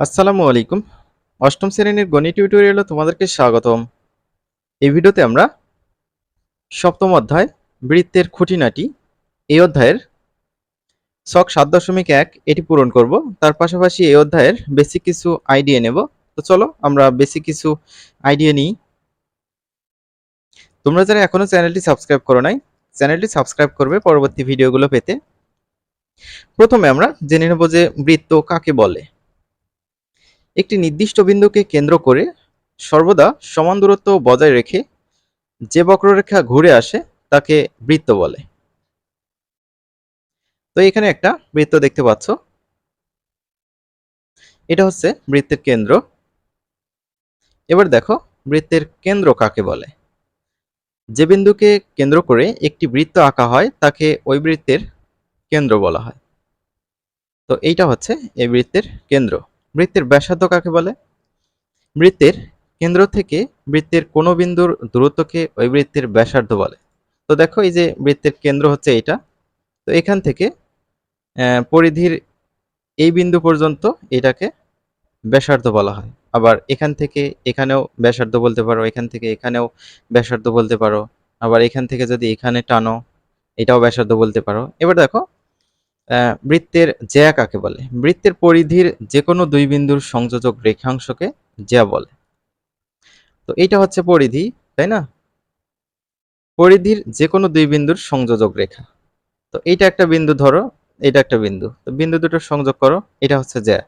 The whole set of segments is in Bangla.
আসসালামু আলাইকুম। অষ্টম শ্রেণির গণিত টিউটোরিয়ালে তোমাদেরকে স্বাগতম। এই ভিডিওতে আমরা সপ্তম অধ্যায় বৃত্তের খুঁটিনাটি এই অধ্যায়ের ছক সাত দশমিক এক এটি পূরণ করব। তার পাশাপাশি এই অধ্যায়ের বেসিক কিছু আইডিয়া নেব। তো চলো আমরা বেসিক কিছু আইডিয়া নিই। তোমরা যারা এখনও চ্যানেলটি সাবস্ক্রাইব করো নাই, চ্যানেলটি সাবস্ক্রাইব করবে পরবর্তী ভিডিওগুলো পেতে। প্রথমে আমরা জেনে নেব যে বৃত্ত কাকে বলে। একটি নির্দিষ্ট বিন্দুকে কেন্দ্র করে সর্বদা সমান দূরত্ব বজায় রেখে যে বক্ররেখা ঘুরে আসে তাকে বৃত্ত বলে। তো এখানে একটা বৃত্ত দেখতে পাচ্ছ। এটা হচ্ছে বৃত্তের কেন্দ্র। এবার দেখো বৃত্তের কেন্দ্র কাকে বলে। যে বিন্দুকে কেন্দ্র করে একটি বৃত্ত আঁকা হয় তাকে ওই বৃত্তের কেন্দ্র বলা হয়। তো এইটা হচ্ছে এই বৃত্তের কেন্দ্র। বৃত্তের ব্যাসার্ধ কাকে বলে? বৃত্তের কেন্দ্র থেকে বৃত্তের কোনো বিন্দুর দূরত্বকে ওই বৃত্তের ব্যাসার্ধ বলে। তো দেখো, এই যে বৃত্তের কেন্দ্র হচ্ছে এটা তো এখান থেকে পরিধির এই বিন্দু পর্যন্ত এটাকে ব্যাসার্ধ বলা হয়। আবার এখান থেকে এখানেও ব্যাসার্ধ বলতে পারো, এখান থেকে এখানেও ব্যাসার্ধ বলতে পারো। আবার এখান থেকে যদি এখানে টানো, এটাও ব্যাসার্ধ বলতে পারো। এবার দেখো বৃত্তের জ্যা কাকে বলে? বৃত্তের পরিধির যে কোনো দুই বিন্দুর সংযোজক রেখাংশকে জ্যা বলে। তো এইটা হচ্ছে পরিধি, তাই না? পরিধির যে কোনো দুই বিন্দুর সংযোজক রেখা। তো এইটা একটা বিন্দু ধরো এটা একটা বিন্দু। তো বিন্দু দুটো সংযোগ করো, এটা হচ্ছে জ্যা।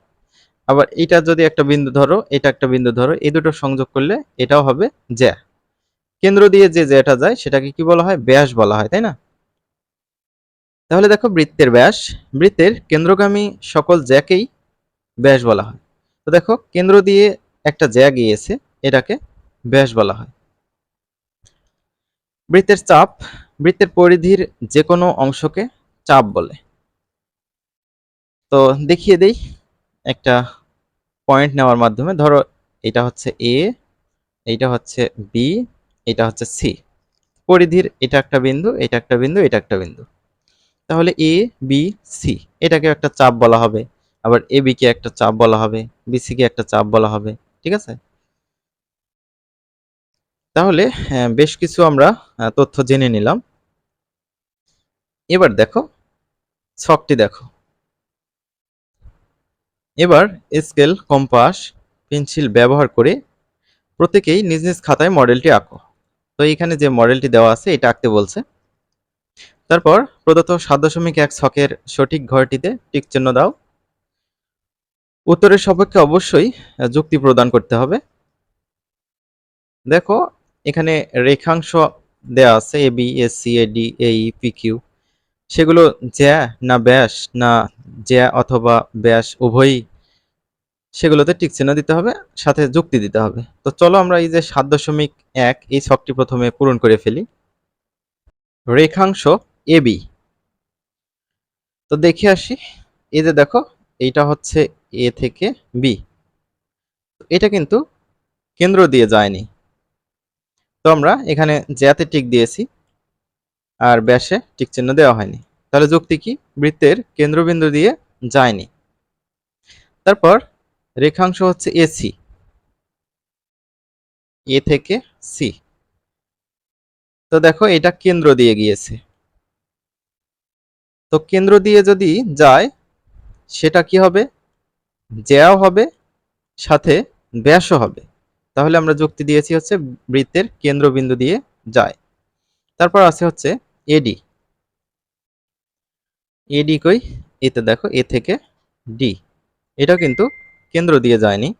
আবার এটা যদি একটা বিন্দু ধরো, এটা একটা বিন্দু ধরো, এই দুটো সংযোগ করলে এটাও হবে জ্যা। কেন্দ্র দিয়ে যে জ্যাটা যায়, সেটাকে কি বলা হয়? ব্যাস বলা হয়, তাই না? তাহলে দেখো বৃত্তের ব্যাস। বৃত্তের কেন্দ্রগামী সকল জ্যাকেই ব্যাস বলা হয়। তো দেখো, কেন্দ্র দিয়ে একটা জ্যা গিয়েছে, এটাকে ব্যাস বলা হয়। বৃত্তের চাপ, বৃত্তের পরিধির যে কোনো অংশকে চাপ বলে। তো দেখিয়ে দেই একটা পয়েন্ট নেওয়ার মাধ্যমে। ধরো, এটা হচ্ছে এ এইটা হচ্ছে বি এটা হচ্ছে সি পরিধির এটা একটা বিন্দু, এটা একটা বিন্দু, এটা একটা বিন্দু। তাহলে এ বি সি এটাকে একটা চাপ বলা হবে। আবার এ বি কে একটা চাপ বলা হবে। বিসি কে একটা চাপ বলা হবে। ঠিক আছে? তাহলে আহ, বেশ কিছু আমরা তথ্য জেনে নিলাম। এবার দেখো ছকটি দেখো। এবার স্কেল কম্পাস পেন্সিল ব্যবহার করে প্রত্যেকেই নিজ নিজ খাতায় মডেলটি আঁকো। তো এখানে যে মডেলটি দেওয়া আছে এটা আঁকতে বলছে। তারপর প্রদত্ত সাত দশমিক এক ছকের সঠিক ঘরটিতে টিক চিহ্ন দাও। উত্তরের সপক্ষে অবশ্যই যুক্তি প্রদান করতে হবে। দেখো, এখানে রেখাংশ দেয়া আছে A B S C A D এই পি কিউ সেগুলো জ্যা না ব্যাস না জ্যা অথবা ব্যাস উভয়ই সেগুলোতে টিক চিহ্ন দিতে হবে, সাথে যুক্তি দিতে হবে। তো চলো আমরা এই যে সাত দশমিক এক, এই ছকটি প্রথমে পূরণ করে ফেলি। রেখাংশ এ বি তো দেখে আসি। এই যে দেখো, এইটা হচ্ছে এ থেকে বি এটা কিন্তু কেন্দ্র দিয়ে যায়নি। তো আমরা এখানে জ্যাতে টিক দিয়েছি, আর ব্যাসে টিক চিহ্ন দেওয়া হয়নি। তাহলে যুক্তি কি? বৃত্তের কেন্দ্রবিন্দু দিয়ে যায়নি। তারপর রেখাংশ হচ্ছে এসি এ থেকে সি তো দেখো, এটা কেন্দ্র দিয়ে গিয়েছে। তো কেন্দ্র দিয়ে যদি যায়, সেটা কি হবে? জ্যাও হবে, সাথে ব্যাসও হবে। তাহলে আমরা যুক্তি দিয়েছি হচ্ছে বৃত্তের কেন্দ্রবিন্দু দিয়ে যায়। তারপর আছে হচ্ছে এডি। এডি কই? এতে দেখো, এ থেকে ডি। এটা কিন্তু কেন্দ্র দিয়ে যায়নি।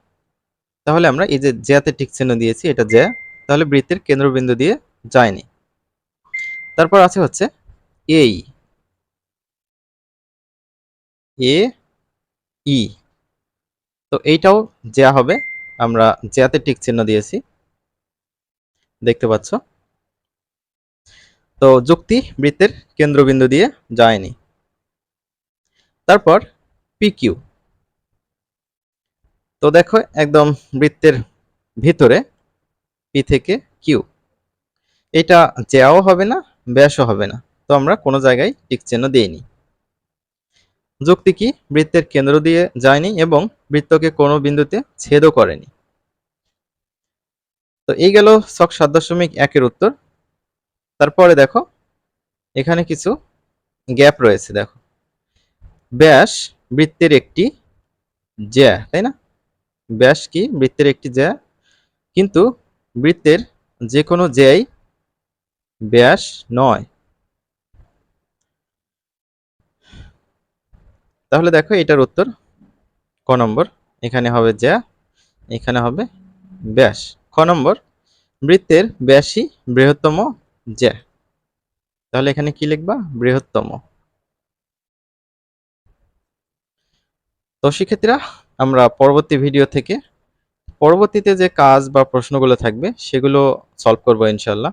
তাহলে আমরা এই যে জ্যাতে ঠিক চিহ্ন দিয়েছি, এটা জ্যা, তাহলে বৃত্তের কেন্দ্রবিন্দু দিয়ে যায়নি। তারপর আছে হচ্ছে এই। এ, ই। তো এইটাও জ্যা হবে। আমরা জ্যাতে টিক চিহ্ন দিয়েছি। দেখতে পাচ্ছ? তো যুক্তি বৃত্তের কেন্দ্রবিন্দু দিয়ে যায়নি। তারপর পিকিউ তো দেখো একদম বৃত্তের ভিতরে পি থেকে কিউ এটা জ্যাও হবে না, ব্যাসও হবে না। তো আমরা কোনো জায়গায় টিক চিহ্ন দিইনি। যুক্তি কি? বৃত্তের কেন্দ্র দিয়ে যায়নি এবং বৃত্তকে কোনো বিন্দুতে ছেদও করেনি। তো এই গেল ছক সাত দশমিক একের উত্তর। তারপরে দেখো, এখানে কিছু গ্যাপ রয়েছে, দেখো। ব্যাস বৃত্তের একটি জ্যা, তাই না? ব্যাস কি? বৃত্তের একটি জ্যা। কিন্তু বৃত্তের যে কোনো জ্যাই ব্যাস নয়। তাহলে দেখো এটার উত্তর ক নম্বর, এখানে হবে জ্যা, এখানে হবে ব্যাস। খ নম্বর, বৃত্তের ব্যাসই বৃহত্তম জ্যা। তাহলে এখানে কি লিখবা? বৃহত্তম। তো শিক্ষার্থীরা আমরা পরবর্তী ভিডিও থেকে, পরবর্তীতে যে কাজ বা প্রশ্নগুলো থাকবে, সেগুলো সলভ করব ইনশাল্লাহ